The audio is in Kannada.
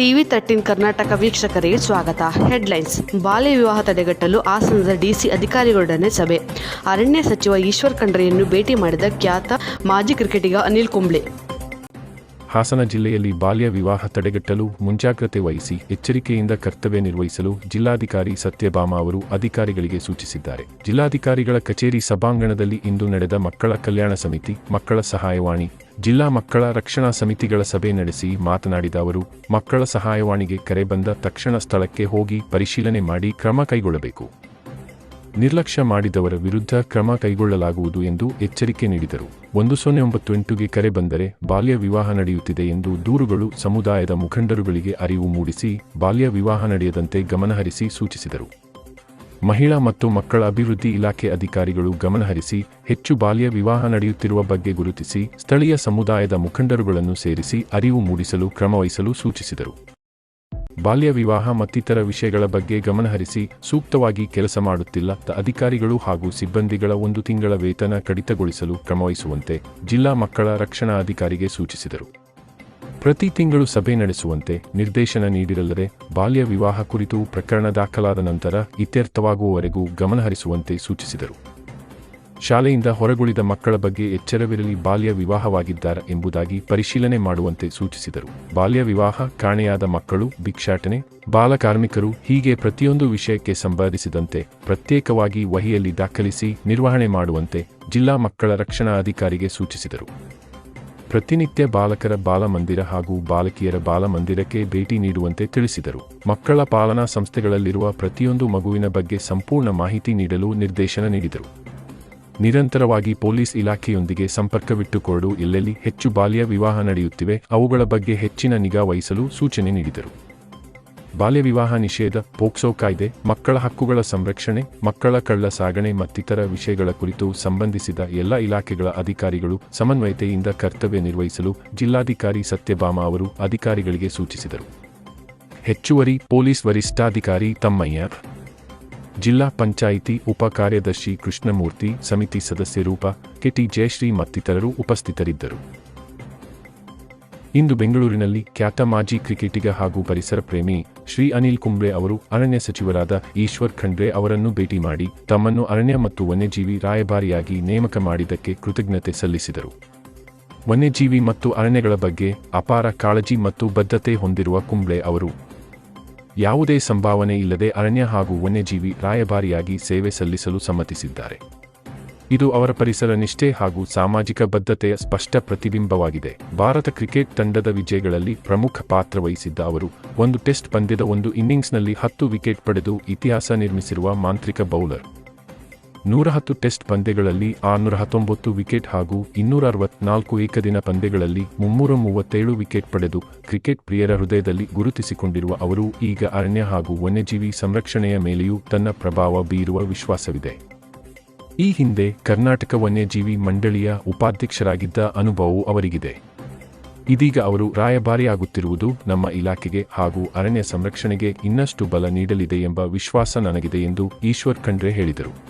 ಟಿವಿ ತರ್ಟೀನ್ ಕರ್ನಾಟಕ ವೀಕ್ಷಕರಿಗೆ ಸ್ವಾಗತ. ಹೆಡ್ಲೈನ್ಸ್. ಬಾಲ್ಯ ವಿವಾಹ ತಡೆಗಟ್ಟಲು ಹಾಸನದ ಡಿಸಿ ಅಧಿಕಾರಿಗಳೊಡನೆ ಸಭೆ. ಅರಣ್ಯ ಸಚಿವ ಈಶ್ವರ್ ಖಂಡ್ರೆಯನ್ನು ಭೇಟಿ ಮಾಡಿದ ಖ್ಯಾತ ಮಾಜಿ ಕ್ರಿಕೆಟಿಗ ಅನಿಲ್ ಕುಂಬ್ಳೆ. ಹಾಸನ ಜಿಲ್ಲೆಯಲ್ಲಿ ಬಾಲ್ಯ ವಿವಾಹ ತಡೆಗಟ್ಟಲು ಮುಂಜಾಗ್ರತೆ ವಹಿಸಿ ಎಚ್ಚರಿಕೆಯಿಂದ ಕರ್ತವ್ಯ ನಿರ್ವಹಿಸಲು ಜಿಲ್ಲಾಧಿಕಾರಿ ಸತ್ಯಭಾಮ ಅವರು ಅಧಿಕಾರಿಗಳಿಗೆ ಸೂಚಿಸಿದ್ದಾರೆ. ಜಿಲ್ಲಾಧಿಕಾರಿಗಳ ಕಚೇರಿ ಸಭಾಂಗಣದಲ್ಲಿ ಇಂದು ನಡೆದ ಮಕ್ಕಳ ಕಲ್ಯಾಣ ಸಮಿತಿ, ಮಕ್ಕಳ ಸಹಾಯವಾಣಿ ಜಿಲ್ಲಾ ಮಕ್ಕಳ ರಕ್ಷಣಾ ಸಮಿತಿಗಳ ಸಭೆ ನಡೆಸಿ ಮಾತನಾಡಿದ ಅವರು, ಮಕ್ಕಳ ಸಹಾಯವಾಣಿಗೆ ಕರೆ ಬಂದ ತಕ್ಷಣ ಸ್ಥಳಕ್ಕೆ ಹೋಗಿ ಪರಿಶೀಲನೆ ಮಾಡಿ ಕ್ರಮ ಕೈಗೊಳ್ಳಬೇಕು. ನಿರ್ಲಕ್ಷ್ಯ ಮಾಡಿದವರ ವಿರುದ್ಧ ಕ್ರಮ ಕೈಗೊಳ್ಳಲಾಗುವುದು ಎಂದು ಎಚ್ಚರಿಕೆ ನೀಡಿದರು. ಒಂದು ಸೊನ್ನೆ ಒಂಬತ್ತು ಎಂಟುಗೆ ಕರೆ ಬಂದರೆ ಬಾಲ್ಯ ವಿವಾಹ ನಡೆಯುತ್ತಿದೆ ಎಂದು ದೂರುಗಳು ಸಮುದಾಯದ ಮುಖಂಡರುಗಳಿಗೆ ಅರಿವು ಮೂಡಿಸಿ ಬಾಲ್ಯ ವಿವಾಹ ನಡೆಯದಂತೆ ಗಮನಹರಿಸಿ ಸೂಚಿಸಿದರು. ಮಹಿಳಾ ಮತ್ತು ಮಕ್ಕಳ ಅಭಿವೃದ್ಧಿ ಇಲಾಖೆ ಅಧಿಕಾರಿಗಳು ಗಮನಹರಿಸಿ ಹೆಚ್ಚು ಬಾಲ್ಯ ವಿವಾಹ ನಡೆಯುತ್ತಿರುವ ಬಗ್ಗೆ ಗುರುತಿಸಿ, ಸ್ಥಳೀಯ ಸಮುದಾಯದ ಮುಖಂಡರುಗಳನ್ನು ಸೇರಿಸಿ ಅರಿವು ಮೂಡಿಸಲು ಕ್ರಮವಹಿಸಲು ಸೂಚಿಸಿದರು. ಬಾಲ್ಯ ವಿವಾಹ ಮತ್ತಿತರ ವಿಷಯಗಳ ಬಗ್ಗೆ ಗಮನಹರಿಸಿ ಸೂಕ್ತವಾಗಿ ಕೆಲಸ ಮಾಡುತ್ತಿಲ್ಲ ಅಧಿಕಾರಿಗಳು ಹಾಗೂ ಸಿಬ್ಬಂದಿಗಳ ಒಂದು ತಿಂಗಳ ವೇತನ ಕಡಿತಗೊಳಿಸಲು ಕ್ರಮವಹಿಸುವಂತೆ ಜಿಲ್ಲಾ ಮಕ್ಕಳ ರಕ್ಷಣಾ ಅಧಿಕಾರಿಗೆ ಸೂಚಿಸಿದರು. ಪ್ರತಿ ತಿಂಗಳು ಸಭೆ ನಡೆಸುವಂತೆ ನಿರ್ದೇಶನ ನೀಡಿರಲ್ಲದೆ ಬಾಲ್ಯ ವಿವಾಹ ಕುರಿತು ಪ್ರಕರಣ ದಾಖಲಾದ ನಂತರ ಇತ್ಯರ್ಥವಾಗುವವರೆಗೂ ಗಮನಹರಿಸುವಂತೆ ಸೂಚಿಸಿದರು. ಶಾಲೆಯಿಂದ ಹೊರಗುಳಿದ ಮಕ್ಕಳ ಬಗ್ಗೆ ಎಚ್ಚರವಿರಲಿ ಬಾಲ್ಯ ವಿವಾಹವಾಗಿದ್ದಾರೆ ಎಂಬುದಾಗಿ ಪರಿಶೀಲನೆ ಮಾಡುವಂತೆ ಸೂಚಿಸಿದರು. ಬಾಲ್ಯ ವಿವಾಹ ಕಾಣೆಯಾದ ಮಕ್ಕಳು, ಭಿಕ್ಷಾಟನೆ ಬಾಲಕಾರ್ಮಿಕರು ಹೀಗೆ ಪ್ರತಿಯೊಂದು ವಿಷಯಕ್ಕೆ ಸಂಬಂಧಿಸಿದಂತೆ ಪ್ರತ್ಯೇಕವಾಗಿ ವಹಿಯಲ್ಲಿ ದಾಖಲಿಸಿ ನಿರ್ವಹಣೆ ಮಾಡುವಂತೆ ಜಿಲ್ಲಾ ಮಕ್ಕಳ ರಕ್ಷಣಾ ಅಧಿಕಾರಿಗೆ ಸೂಚಿಸಿದರು. ಪ್ರತಿನಿತ್ಯ ಬಾಲಕರ ಬಾಲಮಂದಿರ ಹಾಗೂ ಬಾಲಕಿಯರ ಬಾಲಮಂದಿರಕ್ಕೆ ಭೇಟಿ ನೀಡುವಂತೆ ತಿಳಿಸಿದರು. ಮಕ್ಕಳ ಪಾಲನಾ ಸಂಸ್ಥೆಗಳಲ್ಲಿರುವ ಪ್ರತಿಯೊಂದು ಮಗುವಿನ ಬಗ್ಗೆ ಸಂಪೂರ್ಣ ಮಾಹಿತಿ ನೀಡಲು ನಿರ್ದೇಶನ ನೀಡಿದರು. ನಿರಂತರವಾಗಿ ಪೊಲೀಸ್ ಇಲಾಖೆಯೊಂದಿಗೆ ಸಂಪರ್ಕವಿಟ್ಟುಕೊಂಡು ಎಲ್ಲೆಲ್ಲಿ ಹೆಚ್ಚು ಬಾಲ್ಯ ವಿವಾಹ ನಡೆಯುತ್ತಿವೆ, ಅವುಗಳ ಬಗ್ಗೆ ಹೆಚ್ಚಿನ ನಿಗಾ ವಹಿಸಲು ಸೂಚನೆ ನೀಡಿದರು. ಬಾಲ್ಯ ವಿವಾಹ ನಿಷೇಧ, ಪೋಕ್ಸೋ ಕಾಯ್ದೆ, ಮಕ್ಕಳ ಹಕ್ಕುಗಳ ಸಂರಕ್ಷಣೆ, ಮಕ್ಕಳ ಕಳ್ಳ ಸಾಗಣೆ ಮತ್ತಿತರ ವಿಷಯಗಳ ಕುರಿತು ಸಂಬಂಧಿಸಿದ ಎಲ್ಲ ಇಲಾಖೆಗಳ ಅಧಿಕಾರಿಗಳು ಸಮನ್ವಯತೆಯಿಂದ ಕರ್ತವ್ಯ ನಿರ್ವಹಿಸಲು ಜಿಲ್ಲಾಧಿಕಾರಿ ಸತ್ಯಭಾಮ ಅವರು ಅಧಿಕಾರಿಗಳಿಗೆ ಸೂಚಿಸಿದರು. ಹೆಚ್ಚುವರಿ ಪೊಲೀಸ್ ವರಿಷ್ಠಾಧಿಕಾರಿ ತಮ್ಮಯ್ಯ, ಜಿಲ್ಲಾ ಪಂಚಾಯಿತಿ ಉಪ ಕಾರ್ಯದರ್ಶಿ ಕೃಷ್ಣಮೂರ್ತಿ, ಸಮಿತಿ ಸದಸ್ಯ ರೂಪ, ಕೆಟಿ ಜಯಶ್ರೀ ಮತ್ತಿತರರು ಉಪಸ್ಥಿತರಿದ್ದರು. ಇಂದು ಬೆಂಗಳೂರಿನಲ್ಲಿ ಖ್ಯಾತ ಮಾಜಿ ಕ್ರಿಕೆಟಿಗ ಹಾಗೂ ಪರಿಸರ ಪ್ರೇಮಿ ಶ್ರೀ ಅನಿಲ್ ಕುಂಬ್ಳೆ ಅವರು ಅರಣ್ಯ ಸಚಿವರಾದ ಈಶ್ವರ್ ಖಂಡ್ರೆ ಅವರನ್ನು ಭೇಟಿ ಮಾಡಿ ತಮ್ಮನ್ನು ಅರಣ್ಯ ಮತ್ತು ವನ್ಯಜೀವಿ ರಾಯಭಾರಿಯಾಗಿ ನೇಮಕ ಮಾಡಿದ್ದಕ್ಕೆ ಕೃತಜ್ಞತೆ ಸಲ್ಲಿಸಿದರು. ವನ್ಯಜೀವಿ ಮತ್ತು ಅರಣ್ಯಗಳ ಬಗ್ಗೆ ಅಪಾರ ಕಾಳಜಿ ಮತ್ತು ಬದ್ಧತೆ ಹೊಂದಿರುವ ಕುಂಬ್ಳೆ ಅವರು, ಯಾವುದೇ ಸಂಭಾವನೆ ಇಲ್ಲದೆ ಅರಣ್ಯ ಹಾಗೂ ವನ್ಯಜೀವಿ ರಾಯಭಾರಿಯಾಗಿ ಸೇವೆ ಸಲ್ಲಿಸಲು ಸಮ್ಮತಿಸಿದ್ದಾರೆ. ಇದು ಅವರ ಪರಿಸರ ನಿಷ್ಠೆ ಹಾಗೂ ಸಾಮಾಜಿಕ ಬದ್ಧತೆಯ ಸ್ಪಷ್ಟ ಪ್ರತಿಬಿಂಬವಾಗಿದೆ. ಭಾರತ ಕ್ರಿಕೆಟ್ ತಂಡದ ವಿಜಯಗಳಲ್ಲಿ ಪ್ರಮುಖ ಪಾತ್ರ ವಹಿಸಿದ್ದ ಅವರು, ಒಂದು ಟೆಸ್ಟ್ ಪಂದ್ಯದ ಒಂದು ಇನ್ನಿಂಗ್ಸ್ನಲ್ಲಿ ಹತ್ತು ವಿಕೆಟ್ ಪಡೆದು ಇತಿಹಾಸ ನಿರ್ಮಿಸಿರುವ ಮಾಂತ್ರಿಕ ಬೌಲರ್. ನೂರ ಹತ್ತು ಟೆಸ್ಟ್ ಪಂದ್ಯಗಳಲ್ಲಿ ಆರುನೂರ ಹತ್ತೊಂಬತ್ತು ವಿಕೆಟ್ ಹಾಗೂ ಇನ್ನೂರ ಅರವತ್ನಾಲ್ಕು ಏಕದಿನ ಪಂದ್ಯಗಳಲ್ಲಿ ಮುನ್ನೂರ ಮೂವತ್ತೇಳು ವಿಕೆಟ್ ಪಡೆದು ಕ್ರಿಕೆಟ್ ಪ್ರಿಯರ ಹೃದಯದಲ್ಲಿ ಗುರುತಿಸಿಕೊಂಡಿರುವ ಅವರು, ಈಗ ಅರಣ್ಯ ಹಾಗೂ ವನ್ಯಜೀವಿ ಸಂರಕ್ಷಣೆಯ ಮೇಲೆಯೂ ತನ್ನ ಪ್ರಭಾವ ಬೀರುವ ವಿಶ್ವಾಸವಿದೆ. ಈ ಹಿಂದೆ ಕರ್ನಾಟಕ ವನ್ಯಜೀವಿ ಮಂಡಳಿಯ ಉಪಾಧ್ಯಕ್ಷರಾಗಿದ್ದ ಅನುಭವವು ಅವರಿಗಿದೆ. ಇದೀಗ ಅವರು ರಾಯಭಾರಿಯಾಗುತ್ತಿರುವುದು ನಮ್ಮ ಇಲಾಖೆಗೆ ಹಾಗೂ ಅರಣ್ಯ ಸಂರಕ್ಷಣೆಗೆ ಇನ್ನಷ್ಟು ಬಲ ನೀಡಲಿದೆ ಎಂಬ ವಿಶ್ವಾಸ ನನಗಿದೆ ಎಂದು ಈಶ್ವರ್ ಖಂಡ್ರೆ ಹೇಳಿದರು.